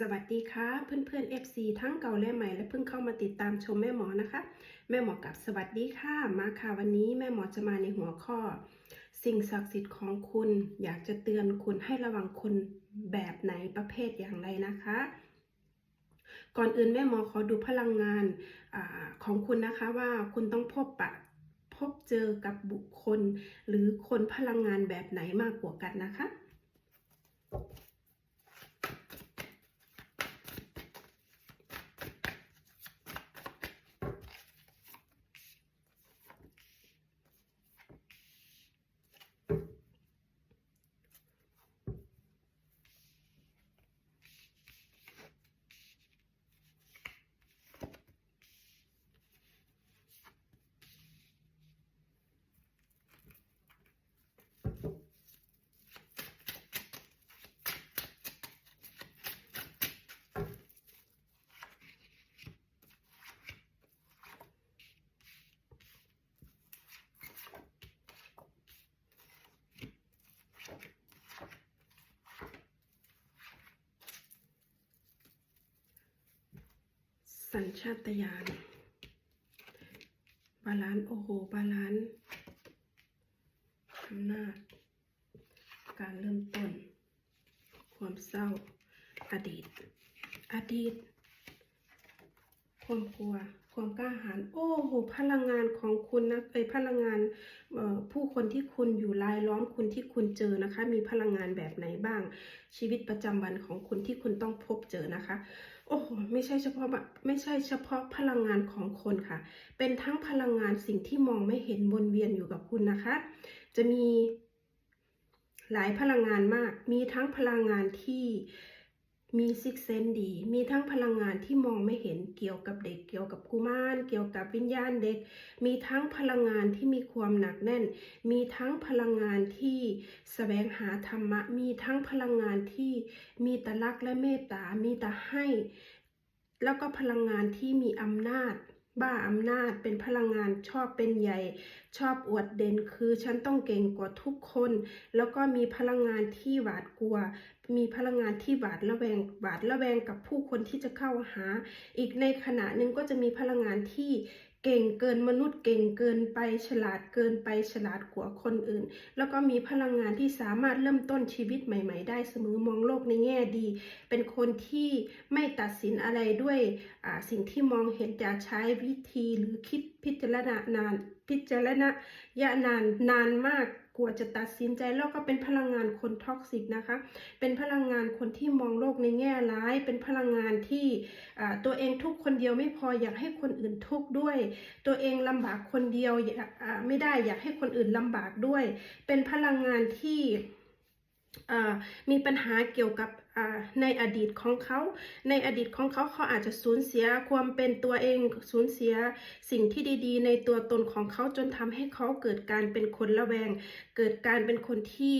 สวัสดีค่ะเพื่อนเพื่อนๆ FC ทั้งเก่าและใหม่ และเพิ่งเข้ามาติดตามชมแม่หมอนะคะ แม่หมอกับสวัสดีค่ะมาค่ะวันนี้แม่หมอจะมาในหัวข้อ สิ่งศักดิ์สิทธิ์ของคุณ อยากจะเตือนคุณให้ระวังคนแบบไหนประเภทอย่างไรนะคะ ก่อนอื่นแม่หมอขอดูพลังงานอของคุณนะคะว่าคุณต้องพบปะพบเจอกับบุคคล หรือคนพลังงานแบบไหนมากกว่ากันนะคะ สัญชาตญาณบาลานโอ้โหบาลานอำนาจการเริ่มต้น ความเศร้า อดีต อดีต ความกลัว ความกล้าหาญโอ้โหพลังงานของคุณนะเอ้ยพลังงานผู้คนที่คุณอยู่รายล้อมคุณที่คุณเจอนะคะ มีพลังงานแบบไหนบ้างชีวิตประจำวันของคุณที่คุณต้องพบเจอนะคะ โอ้โหไม่ใช่เฉพาะไม่ใช่เฉพาะพลังงานของคนค่ะ เป็นทั้งพลังงานสิ่งที่มองไม่เห็นวนเวียนอยู่กับคุณนะคะ จะมีหลายพลังงานมาก มีทั้งพลังงานที่ มีซิกเซนดี มีทั้งพลังงานที่มองไม่เห็นเกี่ยวกับเด็ก เกี่ยวกับกุมาร เกี่ยวกับวิญญาณเด็ก มีทั้งพลังงานที่มีความหนักแน่น มีทั้งพลังงานที่แสวงหาธรรมะ มีทั้งพลังงานที่มีตะลักและเมตตา มีแต่ให้ แล้วก็พลังงานที่มีอำนาจ บ้าอำนาจเป็นพลังงานชอบเป็นใหญ่ ชอบอวดเด่นคือฉันต้องเก่งกว่าทุกคน แล้วก็มีพลังงานที่หวาดกลัว มีพลังงานที่หวาดระแวงหวาดระแวงกับผู้คนที่จะเข้าหา อีกในขณะหนึ่งก็จะมีพลังงานที่ เก่งเกินมนุษย์เก่งเกินไปฉลาดเกินไปฉลาดกว่าคนอื่น แล้วก็มีพลังงานที่สามารถเริ่มต้นชีวิตใหม่ ๆ ได้เสมอมองโลกในแง่ดี เป็นคนที่ไม่ตัดสินอะไรด้วยสิ่งที่มองเห็นจะใช้วิธีหรือคิดพิจารณานานพิจารณญาณานนานมาก กลัวจะตัดสินใจแล้วก็เป็นพลังงานคนท็อกซิกนะคะ เป็นพลังงานคนที่มองโลกในแง่ร้าย เป็นพลังงานที่ตัวเองทุกคนเดียวไม่พออยากให้คนอื่นทุกข์ด้วย ตัวเองลำบากคนเดียวไม่ได้อยากให้คนอื่นลำบากด้วย เป็นพลังงานที่มีปัญหาเกี่ยวกับ ในอดีตของเขา ในอดีตของเขาเขาอาจจะสูญเสียความเป็นตัวเอง สูญเสียสิ่งที่ดี ๆ ในตัวตนของเขาจนทำให้เขาเกิดการเป็นคนระแวง เกิดการเป็นคนที่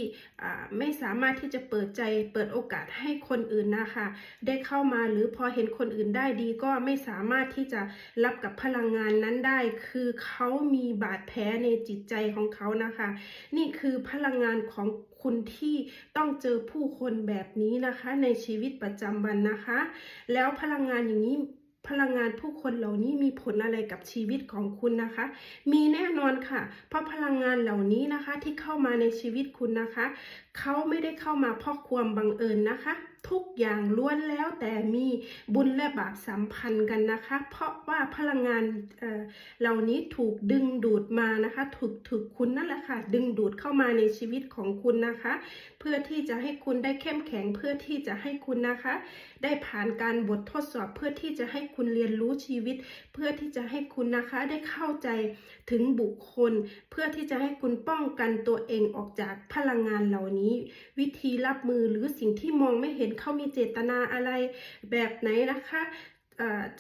ไม่สามารถที่จะเปิดใจ เปิดโอกาสให้คนอื่นนะคะ ได้เข้ามาหรือพอเห็นคนอื่นได้ดีก็ไม่สามารถที่จะรับกับพลังงานนั้นได้ คือเขามีบาดแผลในจิตใจของเขานะคะ นี่คือพลังงานของ คุณที่ต้องเจอผู้คนแบบนี้นะคะ ในชีวิตประจำวันนะคะ แล้วพลังงานอย่างนี้พลังงานผู้คนเหล่านี้มีผลอะไรกับชีวิตของคุณนะคะ มีแน่นอนค่ะ เพราะพลังงานเหล่านี้นะคะที่เข้ามาในชีวิตคุณนะคะ เขาไม่ได้เข้ามาเพราะความบังเอิญนะคะ ทุกอย่างล้วนแล้วแต่มีบุญและบาปสัมพันธ์กันนะคะ เพราะว่าพลังงานเอ่อเหล่านี้ถูกดึงดูดมานะคะ ถูกถูกคุณนั่นแหละค่ะดึงดูดเข้ามาในชีวิตของคุณนะคะ เพื่อที่จะให้คุณได้เข้มแข็งเพื่อที่จะให้คุณนะคะ ได้ผ่านการบททดสอบเพื่อที่จะให้คุณเรียนรู้ชีวิต เพื่อที่จะให้คุณนะคะได้เข้าใจถึงบุคคล เพื่อที่จะให้คุณป้องกันตัวเองออกจากพลังงานเหล่านี้ วิธีรับมือหรือสิ่งที่มองไม่เห็นเขามีเจตนาอะไรแบบไหนนะคะ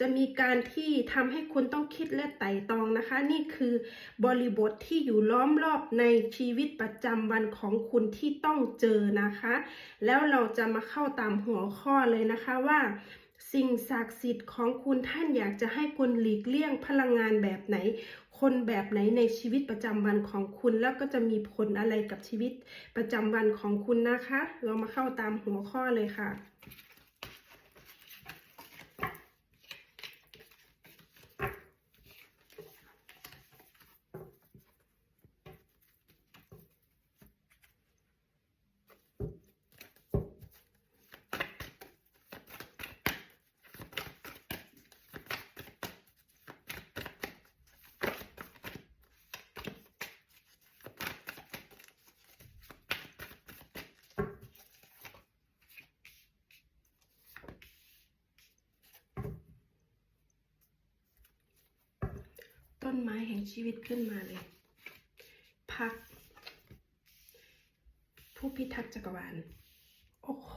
จะมีการที่ทำให้คุณต้องคิดและไต่ตองนะคะ นี่คือบริบทที่อยู่ล้อมรอบในชีวิตประจำวันของคุณที่ต้องเจอนะคะ แล้วเราจะมาเข้าตามหัวข้อเลยนะคะว่า สิ่งศักดิ์สิทธิ์ของคุณท่านอยากจะให้คุณหลีกเลี่ยงพลังงานแบบไหน คนแบบไหนในชีวิตประจำวันของคุณ แล้วก็จะมีผลอะไรกับชีวิตประจำวันของคุณนะคะ เรามาเข้าตามหัวข้อเลยค่ะ ต้นไม้แห่งชีวิตขึ้นมาเลย พัก ผู้พิทักษ์จักรวาล โอ้โห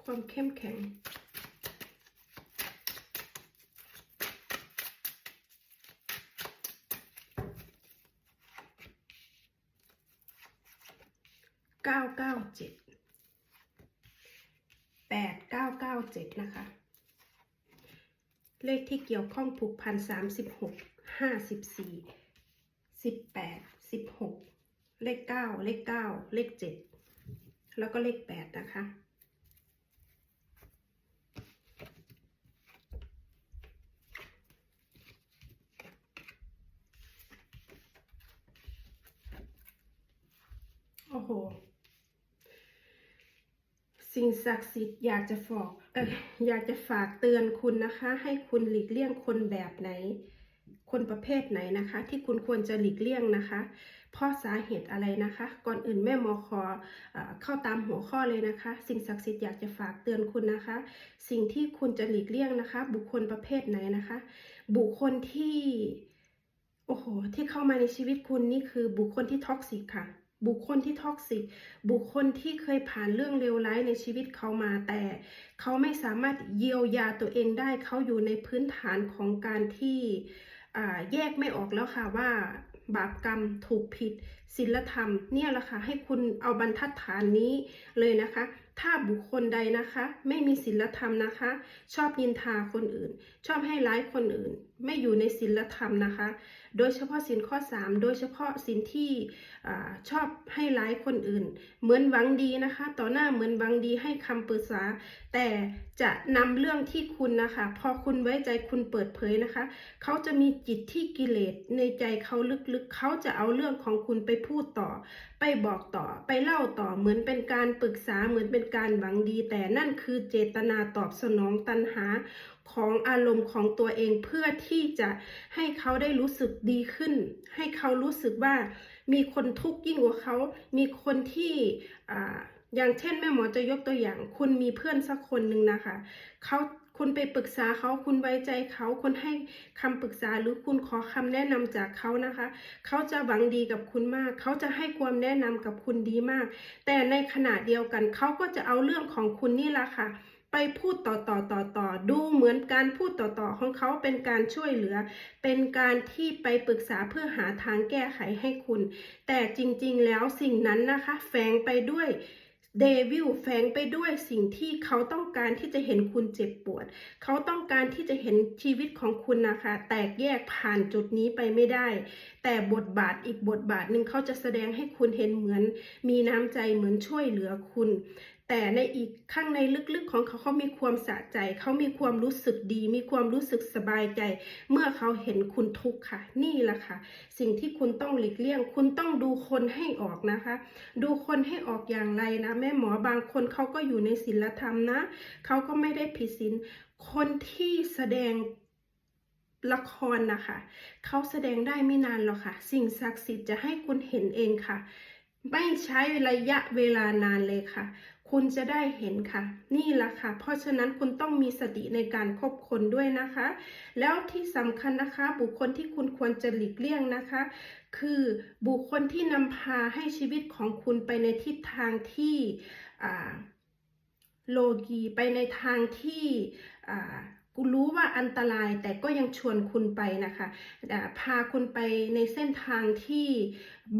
ความเข้มแข็ง เก้าเก้าเจ็ดแปดเก้าเก้าเจ็ดนะคะ เลขที่เกี่ยวข้องผูกพันสามสิบหกห้าสิบสี่สิบแปดสิบหกเลขเก้าเลขเก้าเลขเจ็ดแล้วก็เลขแปดนะคะ โอ้โห สิ่งศักดิ์สิทธิ์อยากจะฝอกเอออยากจะฝากเตือนคุณนะคะ ให้คุณหลีกเลี่ยงคนแบบไหน คนประเภทไหนนะคะ ที่คุณควรจะหลีกเลี่ยงนะคะ เพราะสาเหตุอะไรนะคะ ก่อนอื่นแม่หมอขอเออเข้าตามหัวข้อเลยนะคะ สิ่งศักดิ์สิทธิ์อยากจะฝากเตือนคุณนะคะ สิ่งที่คุณจะหลีกเลี่ยงนะคะ บุคคลประเภทไหนนะคะ บุคคลที่โอ้โหที่เข้ามาในชีวิตคุณนี่คือบุคคลที่ท็อกซิกค่ะ บุคคลที่ท็อกซิก บุคคลที่เคยผ่านเรื่องเลวร้ายในชีวิตเขามาแต่ เขาไม่สามารถเยียวยาตัวเองได้ เขาอยู่ในพื้นฐานของการที่แยกไม่ออกแล้วค่ะว่าบาปกรรมถูกผิดศีลธรรม เนี่ยแหละค่ะให้คุณเอาบรรทัดฐานนี้เลยนะคะ ถ้าบุคคลใดนะคะ ไม่มีศีลธรรมนะคะ ชอบนินทาคนอื่น ชอบให้ร้ายคนอื่นไม่อยู่ในศีลธรรมนะคะ โดยเฉพาะสินข้อ 3 โดยเฉพาะสินที่อชอบให้ร้ายคนอื่น เหมือนหวังดีนะคะ ต่อหน้าเหมือนหวังดีให้คำปรึกษา แต่จะนำเรื่องที่คุณนะคะ พอคุณไว้ใจคุณเปิดเผยนะคะ เขาจะมีจิตที่กิเลสในใจเขาลึกๆ เขาจะเอาเรื่องของคุณไปพูดต่อ ไปบอกต่อ ไปเล่าต่อ เหมือนเป็นการปรึกษา เหมือนเป็นการหวังดี แต่นั่นคือเจตนาตอบสนองตัณหา ของอารมณ์ของตัวเองเพื่อที่จะให้เขาได้รู้สึกดีขึ้น ให้เขารู้สึกว่ามีคนทุกข์ยิ่งกว่าเขา มีคนที่ออย่างเช่นแม่หมอจะยกตัวอย่าง คุณมีเพื่อนสักคนหนึ่งนะคะเขาคุณไปปรึกษาเขาคุณไว้ใจเขาคุณให้คำปรึกษาหรือคุณขอคำแนะนำจากเขานะคะ เขาจะหวังดีกับคุณมาก เขาจะให้ความแนะนำกับคุณดีมาก แต่ในขณะเดียวกันเขาก็จะเอาเรื่องของคุณนี่แหละค่ะ ไปพูดต่อต่อต่อต่อดูเหมือนการพูดต่อต่อของเขาเป็นการช่วยเหลือ เป็นการที่ไปปรึกษาเพื่อหาทางแก้ไขให้คุณ แต่จริงๆแล้วสิ่งนั้นนะคะแฝงไปด้วยเดวิลแฝงไปด้วยสิ่งที่เขาต้องการที่จะเห็นคุณเจ็บปวด เขาต้องการที่จะเห็นชีวิตของคุณนะคะ แตกแยกผ่านจุดนี้ไปไม่ได้ แต่บทบาทอีกบทบาทหนึ่งเขาจะแสดงให้คุณเห็นเหมือน มีน้ำใจเหมือนช่วยเหลือคุณ แต่ในอีกข้างในลึกๆของเขาเขามีความสะใจ เขามีความรู้สึกดี มีความรู้สึกสบายใจ เมื่อเขาเห็นคุณทุกข์ค่ะ นี่แหละค่ะ สิ่งที่คุณต้องหลีกเลี่ยง คุณต้องดูคนให้ออกนะคะ ดูคนให้ออกอย่างไรนะ แม่หมอบางคนเขาก็อยู่ในศีลธรรมนะ เขาก็ไม่ได้ผิดศีลคนที่แสดงละครนะคะเขาแสดงได้ไม่นานหรอกค่ะ สิ่งศักดิ์สิทธิ์จะให้คุณเห็นเองค่ะ ไม่ใช้ระยะเวลานานเลยค่ะ คุณจะได้เห็นค่ะ นี่แหละค่ะ เพราะฉะนั้นคุณต้องมีสติในการคบคนด้วยนะคะ แล้วที่สำคัญนะคะ บุคคลที่คุณควรจะหลีกเลี่ยงนะคะ คือบุคคลที่นำพาให้ชีวิตของคุณไปในทิศทางที่โลกีไปในทางที่ กูรู้ว่าอันตรายแต่ก็ยังชวนคุณไปนะคะ พาคุณไปในเส้นทางที่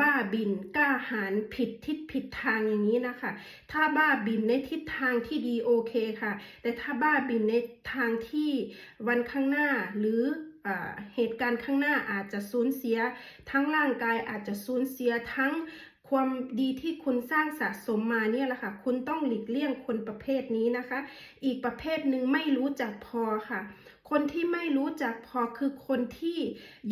บ้าบินกล้าหาญผิดทิศผิดทางอย่างนี้นะคะ ถ้าบ้าบินในทิศทางที่ดีโอเคค่ะ แต่ถ้าบ้าบินในทางที่วันข้างหน้าหรือเหตุการณ์ข้างหน้าอาจจะสูญเสีย ทั้งร่างกายอาจจะสูญเสียทั้ง ความดีที่คุณสร้างสะสมมาเนี่ยแหละค่ะ คุณต้องหลีกเลี่ยงคนประเภทนี้นะคะ อีกประเภทหนึ่งไม่รู้จักพอค่ะ คนที่ไม่รู้จักพอคือคนที่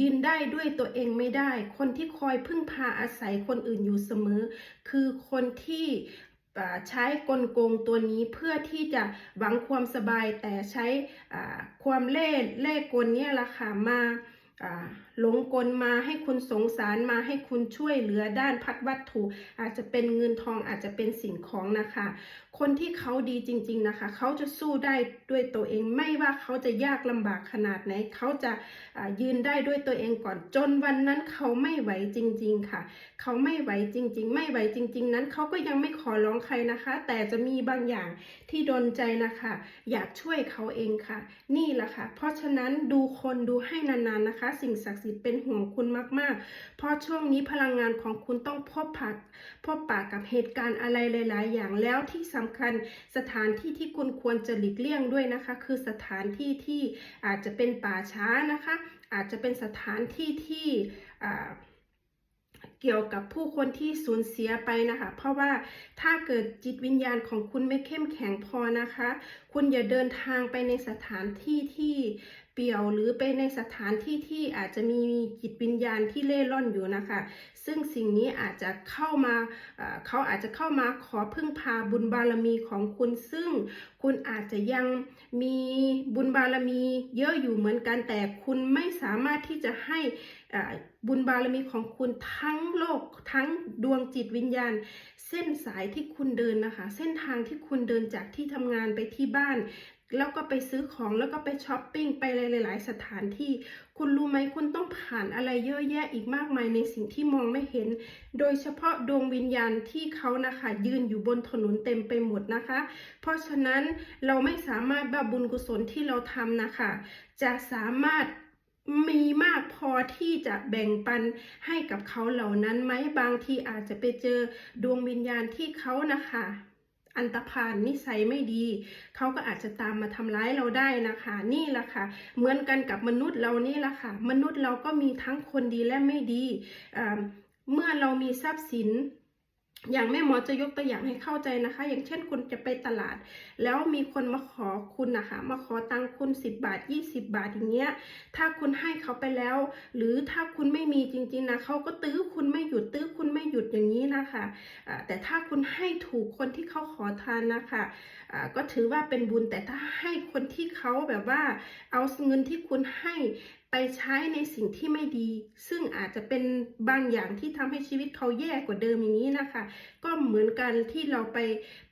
ยืนได้ด้วยตัวเองไม่ได้ คนที่คอยพึ่งพาอาศัยคนอื่นอยู่เสมอ คือคนที่ใช้กลโกงตัวนี้เพื่อที่จะหวังความสบายแต่ใช้ความเล่ห์เล่กลเนี่ยแหละค่ะมาหลงกลมาให้คุณสงสารมาให้คุณช่วยเหลือด้านพัดวัตถุ อาจจะเป็นเงินทองอาจจะเป็นสิ่งของนะคะ คนที่เขาดีจริง ๆนะคะ เขาจะสู้ได้ด้วยตัวเองไม่ว่าเขาจะยากลำบากขนาดไหนเขาจะยืนได้ด้วยตัวเองก่อนจนวันนั้นเขาไม่ไหวจริง ๆค่ะ เขาไม่ไหวจริง ๆ ไม่ไหวจริง ๆ นั้นเขาก็ยังไม่ขอร้องใครนะคะ แต่จะมีบางอย่างที่โดนใจนะคะ อยากช่วยเขาเองค่ะ นี่แหละค่ะ เพราะฉะนั้นดูคนดูให้นานๆนะคะ สิ่งศักดิ์สิทธิ์เป็นห่วงคุณมาก ๆ เพราะช่วงนี้พลังงานของคุณต้องพบผัดพบปะกับเหตุการณ์อะไรหลาย ๆ อย่างแล้วที่สำคัญสถานที่ที่คุณควรจะหลีกเลี่ยงด้วยนะคะ คือสถานที่ที่อาจจะเป็นป่าช้านะคะ อาจจะเป็นสถานที่ที่เกี่ยวกับผู้คนที่สูญเสียไปนะคะ เพราะว่าถ้าเกิดจิตวิญญาณของคุณไม่เข้มแข็งพอนะคะ คุณอย่าเดินทางไปในสถานที่ที่ เปี่ยวหรือไปในสถานที่ที่อาจจะมีจิตวิญญาณที่เล่ร่อนอยู่นะคะ ซึ่งสิ่งนี้อาจจะเข้ามาเขาอาจจะเข้ามาขอพึ่งพาบุญบารมีของคุณ ซึ่งคุณอาจจะยังมีบุญบารมีเยอะอยู่เหมือนกันแต่คุณไม่สามารถที่จะให้บุญบารมีของคุณทั้งโลกทั้งดวงจิตวิญญาณ เส้นสายที่คุณเดินนะคะ เส้นทางที่คุณเดินจากที่ทำงานไปที่บ้าน แล้วก็ไปซื้อของแล้วก็ไปช้อปปิ้งไปหลาย ๆ สถานที่ คุณรู้ไหมคุณต้องผ่านอะไรเยอะแยะอีกมากมายในสิ่งที่มองไม่เห็น โดยเฉพาะดวงวิญญาณที่เขานะคะยืนอยู่บนถนนเต็มไปหมดนะคะ เพราะฉะนั้นเราไม่สามารถว่าบุญกุศลที่เราทำนะคะ จะสามารถมีมากพอที่จะแบ่งปันให้กับเขาเหล่านั้นไหมบางทีอาจจะไปเจอดวงวิญญาณที่เขานะคะ อันตรพานนิสัยไม่ดี เขาก็อาจจะตามมาทำร้ายเราได้นะคะ นี่แหละค่ะ เหมือนกันกับมนุษย์เรานี่แหละค่ะ มนุษย์เราก็มีทั้งคนดีและไม่ดี เมื่อเรามีทรัพย์สิน อย่างแม่หมอจะยกตัวอย่างให้เข้าใจนะคะ อย่างเช่นคุณจะไปตลาด แล้วมีคนมาขอคุณนะคะ มาขอตังคุณ 10 บาท 20 บาทอย่างเงี้ย ถ้าคุณให้เขาไปแล้ว หรือถ้าคุณไม่มีจริงๆนะเขาก็ตื้อคุณไม่หยุดตื้อคุณไม่หยุดอย่างนี้นะคะอ่าแต่ถ้าคุณให้ถูกคนที่เขาขอทานนะคะอ่าก็ถือว่าเป็นบุญแต่ถ้าให้คนที่เขาแบบว่า เอาเงินที่คุณให้ ไปใช้ในสิ่งที่ไม่ดี ซึ่งอาจจะเป็นบางอย่างที่ทำให้ชีวิตเขาแย่กว่าเดิมอย่างนี้นะคะ ก็เหมือนกันที่เราไป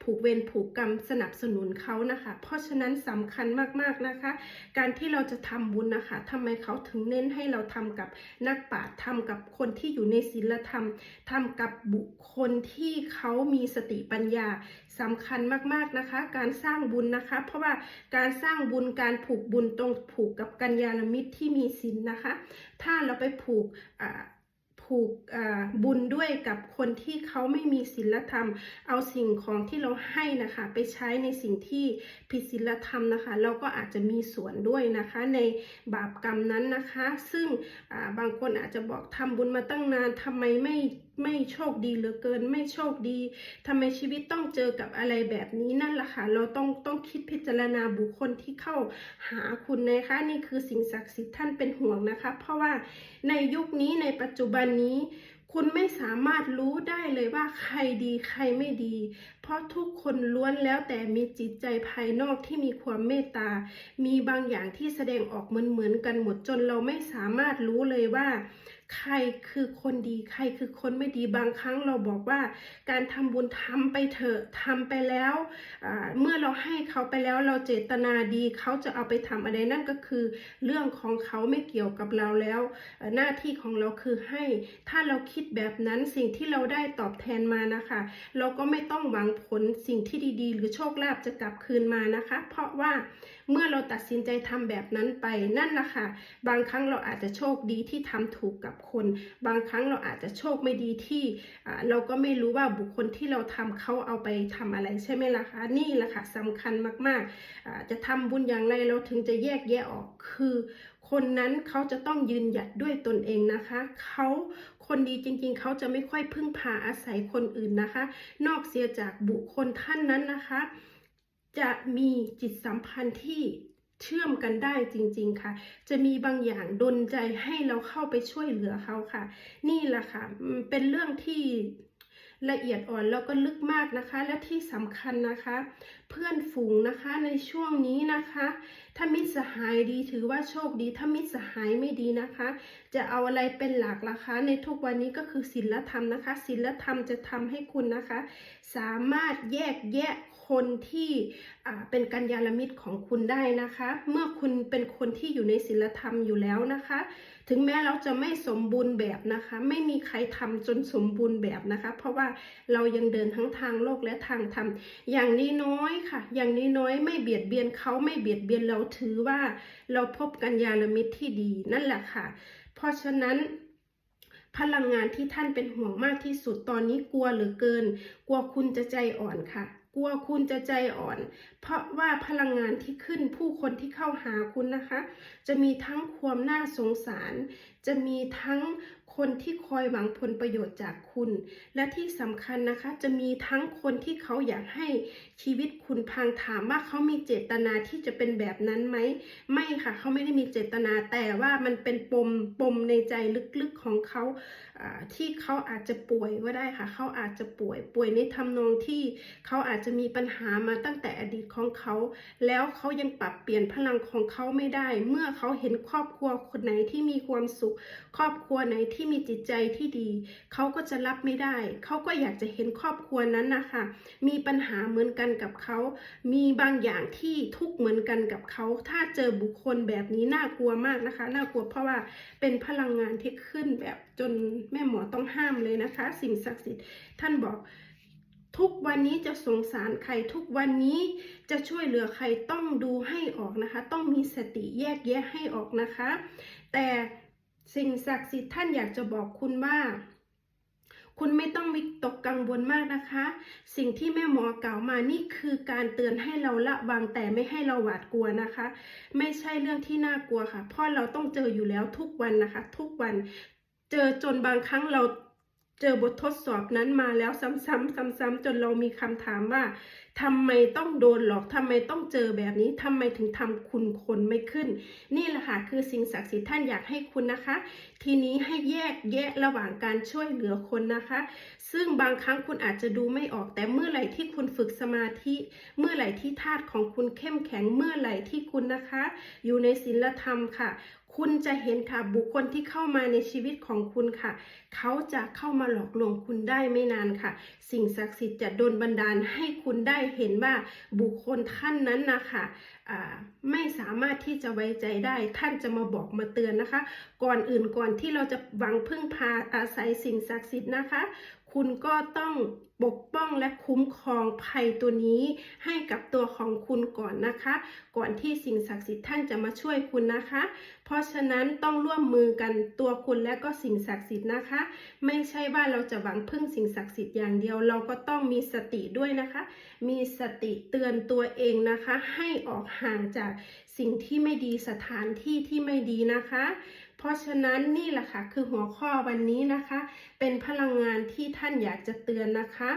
ผูกเวรผูกกรรมสนับสนุนเขานะคะ เพราะฉะนั้นสำคัญมากๆนะคะ การที่เราจะทำบุญนะคะทำไมเขาถึงเน้นให้เราทำกับนักปราชญ์ทำกับคนที่อยู่ในศีลธรรมทำกับบุคคลที่เขามีสติปัญญาสำคัญมากๆนะคะ การสร้างบุญนะคะ เพราะว่าการสร้างบุญการผูกบุญตรงผูกกับกัญญาณมิตรที่มีศีลนะคะ ถ้าเราไปผูกผูกบุญด้วยกับคนที่เขาไม่มีศีลธรรม เอาสิ่งของที่เราให้นะคะไปใช้ในสิ่งที่ผิดศีลธรรมนะคะ เราก็อาจจะมีส่วนด้วยนะคะในบาปกรรมนั้นนะคะ ซึ่งบางคนอาจจะบอกทำบุญมาตั้งนานทำไมไม่ ไม่โชคดีเหลือเกิน ไม่โชคดีทำไมชีวิตต้องเจอกับอะไรแบบนี้นั่นแหละค่ะเราต้องต้องคิดพิจารณาบุคคลที่เข้าหาคุณนะคะ นี่คือสิ่งศักดิ์สิทธิ์ท่านเป็นห่วงนะคะ เพราะว่าในยุคนี้ในปัจจุบันนี้คุณไม่สามารถรู้ได้เลยว่าใครดีใครไม่ดี เพราะทุกคนล้วนแล้วแต่มีจิตใจภายนอกที่มีความเมตตา มีบางอย่างที่แสดงออกเหมือนเหมือนกันหมดจนเราไม่สามารถรู้เลยว่า ใครคือคนดีใครคือคนไม่ดีบางครั้งเราบอกว่า การทำบุญทำไปเถอะทำไปแล้วเมื่อเราให้เขาไปแล้วเราเจตนาดีเขาจะเอาไปทำอะไรนั่นก็คือ เรื่องของเขาไม่เกี่ยวกับเราแล้ว หน้าที่ของเราคือให้ถ้าเราคิดแบบนั้นสิ่งที่เราได้ตอบแทนมานะคะ เราก็ไม่ต้องหวังผลสิ่งที่ดีๆ หรือโชคลาภจะกลับคืนมานะคะ เพราะว่าเมื่อเราตัดสินใจทำแบบนั้นไปนั่นแหละค่ะบางครั้งเราอาจจะโชคดีที่ทำถูกกับคนบางครั้งเราอาจจะโชคไม่ดีที่เราก็ไม่รู้ว่าบุคคลที่เราทำเขาเอาไปทำอะไรใช่ไหมล่ะคะนี่แหละค่ะสำคัญมากๆ จะทำบุญอย่างไรเราถึงจะแยกแยะออกคือคนนั้นเขาจะต้องยืนหยัดด้วยตนเองนะคะ เขาคนดีจริงๆ เขาจะไม่ค่อยพึ่งพาอาศัยคนอื่นนะคะ นอกเสียจากบุคคลท่านนั้นนะคะ จะมีจิตสัมพันธ์ที่ เชื่อมกันได้จริง ๆ ค่ะ จะมีบางอย่างดนใจให้เราเข้าไปช่วยเหลือเขาค่ะ นี่แหละค่ะ เป็นเรื่องที่ละเอียดอ่อนแล้วก็ลึกมากนะคะ และที่สำคัญนะคะ เพื่อนฝูงนะคะในช่วงนี้นะคะ ถ้ามิตรสหายดีถือว่าโชคดี ถ้ามิตรสหายไม่ดีนะคะ จะเอาอะไรเป็นหลักล่ะคะ ในทุกวันนี้ก็คือศีลธรรมนะคะศีลธรรมจะทำให้คุณนะคะ สามารถแยกแยะ คนที่เป็นกัญญาณมิตรของคุณได้นะคะ เมื่อคุณเป็นคนที่อยู่ในศีลธรรมอยู่แล้วนะคะ ถึงแม้เราจะไม่สมบูรณ์แบบนะคะ ไม่มีใครทำจนสมบูรณ์แบบนะคะ เพราะว่าเรายังเดินทั้งทางโลกและทางธรรมอย่างนี้น้อยๆค่ะ อย่างนี้น้อยๆไม่เบียดเบียนเขาไม่เบียดเบียนเราถือว่า เราพบกัญญาณมิตรที่ดีนั่นแหละค่ะ เพราะฉะนั้นพลังงานที่ท่านเป็นห่วงมากที่สุดตอนนี้กลัวเหลือเกิน กลัวคุณจะใจอ่อนค่ะ กลัวคุณจะใจอ่อน เพราะว่าพลังงานที่ขึ้นผู้คนที่เข้าหาคุณนะคะ จะมีทั้งความน่าสงสาร จะมีทั้งคนที่คอยหวังผลประโยชน์จากคุณ และที่สำคัญนะคะ จะมีทั้งคนที่เขาอยากให้ ชีวิตคุณพังถามว่าเขามีเจตนาที่จะเป็นแบบนั้นไหม ไม่ค่ะเขาไม่ได้มีเจตนาแต่ว่ามันเป็นปมปมในใจลึกๆของเขาที่เขาอาจจะป่วยก็ได้ค่ะเขาอาจจะป่วยป่วยในทำนองที่เขาอาจจะมีปัญหามาตั้งแต่อดีตของเขา แล้วเขายังปรับเปลี่ยนพลังของเขาไม่ได้ เมื่อเขาเห็นครอบครัวคนไหนที่มีความสุข ครอบครัวไหนที่มีจิตใจที่ดี เขาก็จะรับไม่ได้ เขาก็อยากจะเห็นครอบครัวนั้นนะคะมีปัญหาเหมือนกันกับเขา มีบางอย่างที่ทุกข์เหมือนกันกับเขา ถ้าเจอบุคคลแบบนี้น่ากลัวมากนะคะ น่ากลัวเพราะว่าเป็นพลังงานที่ขึ้นแบบจนแม่หมอต้องห้ามเลยนะคะ สิ่งศักดิ์สิทธิ์ท่านบอกทุกวันนี้จะสงสารใครทุกวันนี้จะช่วยเหลือใครต้องดูให้ออกนะคะ ต้องมีสติแยกแยะให้ออกนะคะ แต่สิ่งศักดิ์สิทธิ์ท่านอยากจะบอกคุณว่า คุณไม่ต้องวิตกกังวลมากนะคะ สิ่งที่แม่หมอกล่าวมานี่คือการเตือนให้เราละวางแต่ไม่ให้เราหวาดกลัวนะคะ ไม่ใช่เรื่องที่น่ากลัวค่ะ เพราะเราต้องเจออยู่แล้วทุกวันนะคะ ทุกวัน เจอจนบางครั้งเรา เจอบททดสอบนั้นมาแล้วซ้ำๆซ้ำๆจนเรามีคำถามว่าทำไมต้องโดนหลอกทำไมต้องเจอแบบนี้ทำไมถึงทำคุณคนไม่ขึ้น นี่แหละค่ะคือสิ่งศักดิ์สิทธิ์ท่านอยากให้คุณนะคะ ทีนี้ให้แยกแยะระหว่างการช่วยเหลือคนนะคะ ซึ่งบางครั้งคุณอาจจะดูไม่ออกแต่เมื่อไหร่ที่คุณฝึกสมาธิ เมื่อไหร่ที่ธาตุของคุณเข้มแข็งเมื่อไหร่ที่คุณนะคะ อยู่ในศีลธรรมค่ะ คุณจะเห็นค่ะบุคคลที่เข้ามาในชีวิตของคุณค่ะ เขาจะเข้ามาหลอกลวงคุณได้ไม่นานค่ะ สิ่งศักดิ์สิทธิ์จะโดนบันดาลให้คุณได้เห็นว่าบุคคลท่านนั้นนะคะไม่สามารถที่จะไว้ใจได้ ท่านจะมาบอกมาเตือนนะคะ ก่อนอื่นก่อนที่เราจะหวังพึ่งพาอาศัยสิ่งศักดิ์สิทธิ์นะคะ คุณก็ต้องปกป้องและคุ้มครองภัยตัวนี้ให้กับตัวของคุณก่อนนะคะ ก่อนที่สิ่งศักดิ์สิทธิ์ท่านจะมาช่วยคุณนะคะ เพราะฉะนั้นต้องร่วมมือกันตัวคุณและก็สิ่งศักดิ์สิทธิ์นะคะ ไม่ใช่ว่าเราจะหวังพึ่งสิ่งศักดิ์สิทธิ์อย่างเดียว เราก็ต้องมีสติด้วยนะคะ มีสติเตือนตัวเองนะคะ ให้ออกห่างจากสิ่งที่ไม่ดีสถานที่ที่ไม่ดีนะคะ เพราะฉะนั้นนี่แหละค่ะคือหัวข้อวันนี้นะคะ เป็นพลังงานที่ท่านอยากจะเตือนนะคะ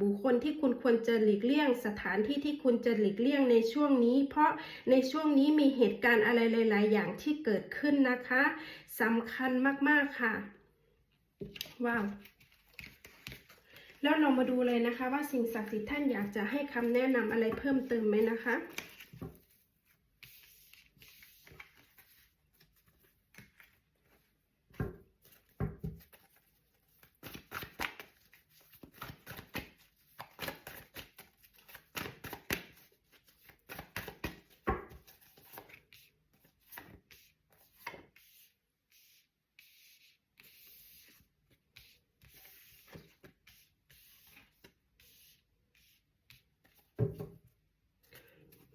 บุคคลที่คุณควรจะหลีกเลี่ยง สถานที่ที่คุณจะหลีกเลี่ยงในช่วงนี้ เพราะในช่วงนี้มีเหตุการณ์อะไรหลาย ๆ อย่างที่เกิดขึ้นนะคะสำคัญมาก ๆ ค่ะ ว้าวแล้วเรามาดูเลยนะคะ ว่าสิ่งศักดิ์สิทธิ์ท่านอยากจะให้คำแนะนำอะไรเพิ่มเติมไหมนะคะ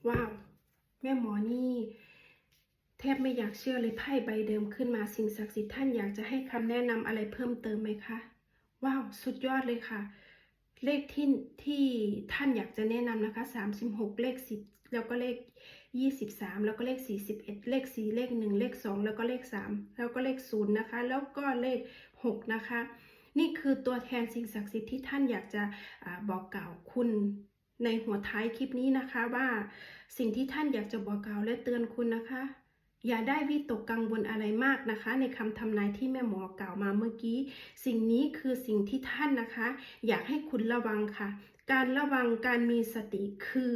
ว้าว แม่หมอนี่ แท บไม่อยากเชื่อเลยไพ่ใบเดิมขึ้นมาสิ่งศักดิ์สิทธิ์ท่านอยากจะให้คำแนะนำอะไรเพิ่มเติมไหมคะ ว้าว สุดยอดเลยค่ะ เลขที่ที่ท่านอยากจะแนะนำนะคะสามสิบหกเลขสิบแล้วก็เลขยี่สิบสามแล้วก็เลขสี่สิบเอ็ดเลขสี่เลขหนึ่งเลขสองแล้วก็เลขสามแล้วก็เลขศูนย์นะคะ แล้วก็เลขหกนะคะ นี่คือตัวแทนสิ่งศักดิ์สิทธิ์ที่ท่านอยากจะอบอกกล่าวคุณในหัวท้ายคลิปนี้นะคะว่าสิ่งที่ท่านอยากจะบอกกล่าวและเตือนคุณนะคะ อย่าได้วิตกกังวลอะไรมากนะคะ ในคำทำนายที่แม่หมอกล่าวมาเมื่อกี้ สิ่งนี้คือสิ่งที่ท่านนะคะ อยากให้คุณระวังค่ะ การระวังการมีสติคือ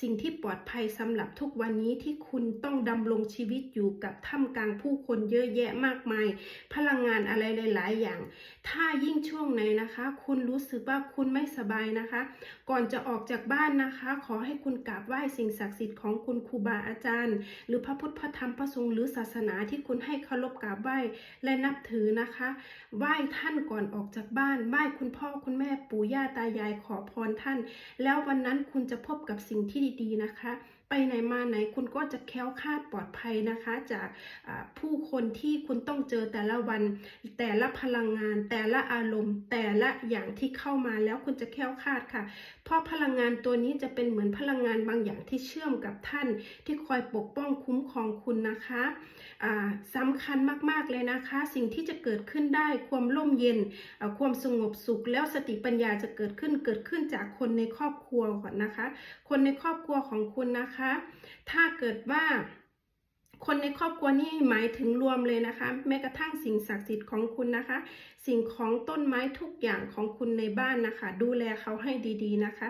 สิ่งที่ปลอดภัยสำหรับทุกวันนี้ที่คุณต้องดำรงชีวิตอยู่กับท่ามกลางผู้คนเยอะแยะมากมาย พลังงานอะไรหลาย ๆ อย่าง ถ้ายิ่งช่วงไหนนะคะ คุณรู้สึกว่าคุณไม่สบายนะคะ ก่อนจะออกจากบ้านนะคะ ขอให้คุณกราบไหว้สิ่งศักดิ์สิทธิ์ของคุณครูบาอาจารย์ หรือพระพุทธพระธรรมพระสงฆ์หรือศาสนาที่คุณให้เคารพกราบไหว้และนับถือนะคะ ไหว้ท่านก่อนออกจากบ้านไหว้คุณพ่อคุณแม่ปู่ย่าตายายขอพรท่าน แล้ววันนั้นคุณจะพบกับสิ่งที่ดีๆนะคะ ไปไหนมาไหนคุณก็จะแค้วคาดปลอดภัยนะคะ จากผู้คนที่คุณต้องเจอแต่ละวัน แต่ละพลังงาน แต่ละอารมณ์ แต่ละอย่างที่เข้ามาแล้วคุณจะแค้วคาดค่ะ เพราะพลังงานตัวนี้จะเป็นเหมือนพลังงานบางอย่างที่เชื่อมกับท่าน ที่คอยปกป้องคุ้มครองคุณนะคะอ่าสำคัญมากๆเลยนะคะ สิ่งที่จะเกิดขึ้นได้ความร่มเย็นความสงบสุข แล้วสติปัญญาจะเกิดขึ้นเกิดขึ้นจากคนในครอบครัวก่อนนะคะ คนในครอบครัวของคุณนะคะถ้าเกิดว่า คนในครอบครัวนี่หมายถึงรวมเลยนะคะ แม้กระทั่งสิ่งศักดิ์สิทธิ์ของคุณนะคะ สิ่งของต้นไม้ทุกอย่างของคุณในบ้านนะคะ ดูแลเขาให้ดีๆนะคะ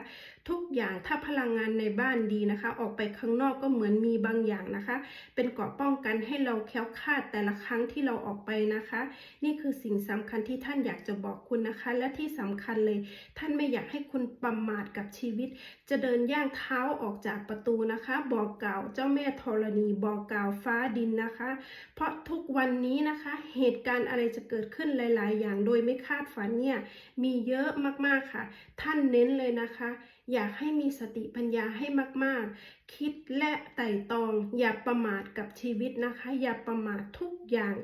ทุกอย่างถ้าพลังงานในบ้านดีนะคะ ออกไปข้างนอกก็เหมือนมีบางอย่างนะคะ เป็นเกราะป้องกันให้เราแคล้วคลาดแต่ละครั้งที่เราออกไปนะคะ นี่คือสิ่งสำคัญที่ท่านอยากจะบอกคุณนะคะ และที่สำคัญเลย ท่านไม่อยากให้คุณประมาทกับชีวิต จะเดินย่างเท้าออกจากประตูนะคะ บอกกล่าวเจ้าแม่ธรณีบอกกล่าวฟ้าดินนะคะ เพราะทุกวันนี้นะคะ เหตุการณ์อะไรจะเกิดขึ้นหลาย ๆ อย่างโดยไม่คาดฝันเนี่ยมีเยอะมากๆค่ะ ท่านเน้นเลยนะคะ อยากให้มีสติปัญญาให้มาก ๆ คิดและไต่ตอง อย่าประมาทกับชีวิตนะคะ อย่าประมาททุกอย่าง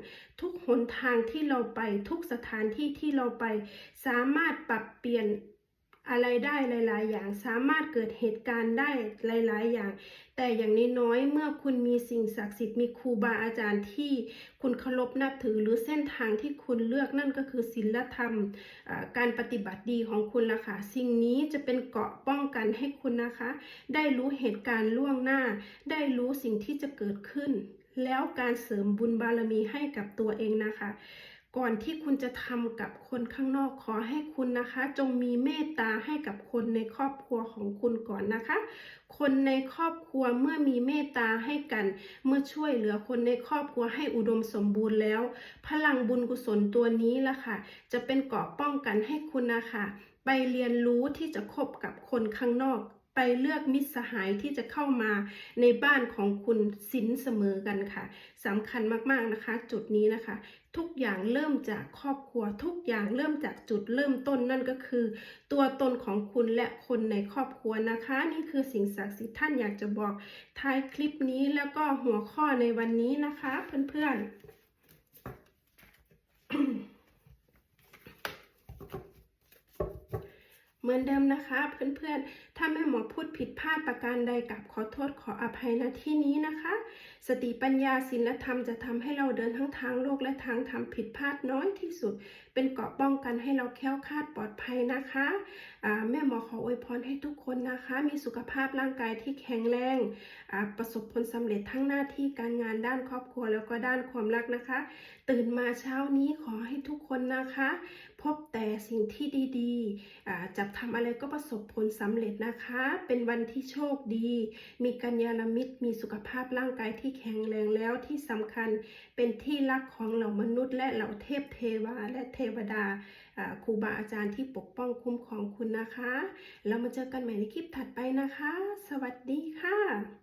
ทุกหนทางที่เราไปทุกสถานที่ที่เราไป สามารถปรับเปลี่ยน อะไรได้หลาย ๆ อย่างสามารถเกิดเหตุการณ์ได้หลาย ๆ อย่าง แต่อย่างน้อยๆเมื่อคุณมีสิ่งศักดิ์สิทธิ์มีครูบาอาจารย์ที่คุณเคารพนับถือหรือเส้นทางที่คุณเลือกนั่นก็คือศีลธรรมการปฏิบัติดีของคุณละค่ะสิ่งนี้จะเป็นเกราะป้องกันให้คุณนะคะ ได้รู้เหตุการณ์ล่วงหน้า ได้รู้สิ่งที่จะเกิดขึ้น แล้วการเสริมบุญบารมีให้กับตัวเองนะคะ ก่อนที่คุณจะทำกับคนข้างนอกขอให้คุณนะคะ จงมีเมตตาให้กับคนในครอบครัวของคุณก่อนนะคะ คนในครอบครัวเมื่อมีเมตตาให้กัน เมื่อช่วยเหลือคนในครอบครัวให้อุดมสมบูรณ์แล้ว พลังบุญกุศลตัวนี้ล่ะค่ะ จะเป็นเกราะป้องกันให้คุณนะคะ ไปเรียนรู้ที่จะคบกับคนข้างนอก ไปเลือกมิตรสหายที่จะเข้ามาในบ้านของคุณสินเสมอกันค่ะสำคัญมากๆนะคะ จุดนี้นะคะ ทุกอย่างเริ่มจากครอบครัว ทุกอย่างเริ่มจากจุดเริ่มต้นนั่นก็คือ ตัวตนของคุณและคนในครอบครัวนะคะ นี่คือสิ่งศักดิ์สิทธิ์ท่านอยากจะบอกท้ายคลิปนี้แล้วก็หัวข้อในวันนี้นะคะเพื่อนๆเหมือนเดิมนะคะเพื่อนๆ ถ้าแม่หมอพูดผิดพลาดประการใดกับขอโทษขออภัยณที่นี้นะคะ สติปัญญาศีลธรรมจะทำให้เราเดินทั้งทางโลกและทางธรรมผิดพลาดน้อยที่สุด เป็นเกราะป้องกันให้เราแคล้วคลาดปลอดภัยนะคะแม่หมอขออวยพรให้ทุกคนนะคะ มีสุขภาพร่างกายที่แข็งแรงประสบผลสำเร็จทั้งหน้าที่การงานด้านครอบครัวแล้วก็ด้านความรักนะคะ ตื่นมาเช้านี้ขอให้ทุกคนนะคะ พบแต่สิ่งที่ดีๆจับทำอะไรก็ประสบผลสำเร็จนะคะเป็นวันที่โชคดี มีกัญญาณมิตร มีสุขภาพร่างกายที่แข็งแรงแล้วที่สำคัญเป็นที่รักของเหล่ามนุษย์ และเหล่าเทพเทวา และเทวดาครูบาอาจารย์ที่ปกป้องคุ้มครองคุณนะคะแล้วมาเจอกันใหม่ในคลิปถัดไปนะคะ สวัสดีค่ะ